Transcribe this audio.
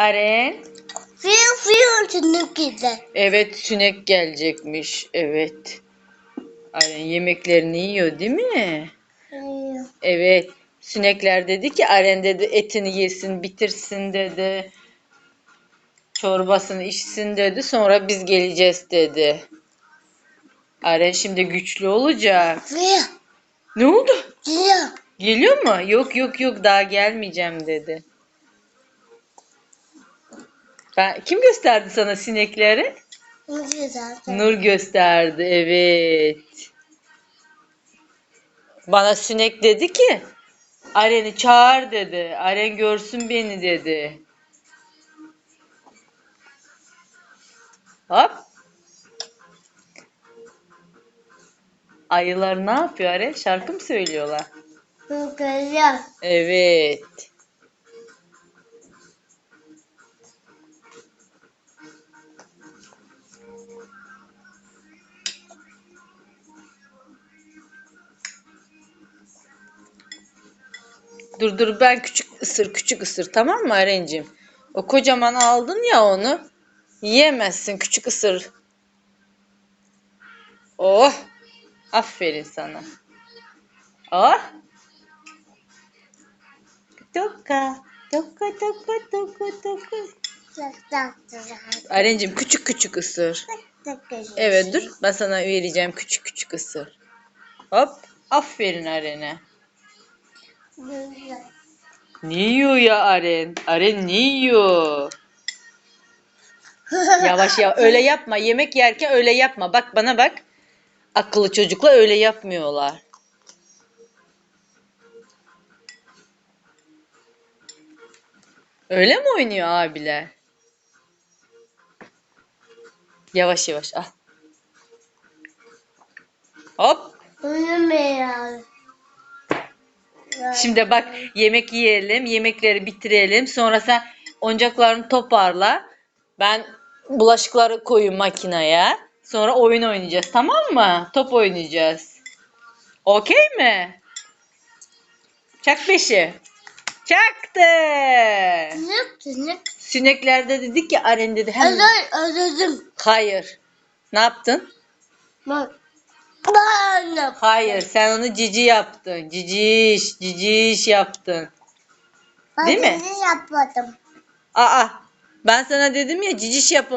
Aren. Fil fil tünük gider. Evet sünek gelecekmiş. Evet. Aren yemeklerini yiyor değil mi? Evet. Sinekler dedi ki Aren dedi etini yesin bitirsin dedi. Çorbasını içsin dedi. Sonra biz geleceğiz dedi. Aren şimdi güçlü olacak. Fil. Ne oldu? Fil. Geliyor mu? Yok yok yok daha gelmeyeceğim dedi. Ben, kim gösterdi sana sinekleri? Tünük gider. Nur gösterdi evet. Bana sinek dedi ki Aren'i çağır dedi. Aren görsün beni dedi. Hop. Ayılar ne yapıyor Aren? Şarkı mı söylüyorlar? Evet. Dur dur ben küçük ısır küçük ısır tamam mı Arencim? O kocaman aldın ya onu. Yiyemezsin küçük ısır. Oh. Aferin sana. Oh. Toka. Toka toka toka toka. Arencim küçük küçük ısır. Evet dur ben sana vereceğim küçük küçük ısır. Hop. Aferin Aren'e. Ne yiyor ya Aren? Aren ne yiyor? Yavaş ya öyle yapma. Yemek yerken öyle yapma. Bak bana bak. Akıllı çocuklar öyle yapmıyorlar. Öyle mi oynuyor abiler? Yavaş yavaş al. Hop. Beyaz. Şimdi bak yemek yiyelim, yemekleri bitirelim. Sonra sen oyuncaklarını toparla. Ben bulaşıkları koyayım makineye. Sonra oyun oynayacağız tamam mı? Top oynayacağız. Okey mi? Çak beşi. Çaktı. Tünük tünük. Sinekler de dedi ki Aren dedi hem... Özür özürüm. Hayır. Ne yaptın? Bak. Bana. Hayır sen onu cici yaptın. Ciciş, ciciş yaptın. Değil mi? Ben yapmadım. Aa ben sana dedim ya ciciş yap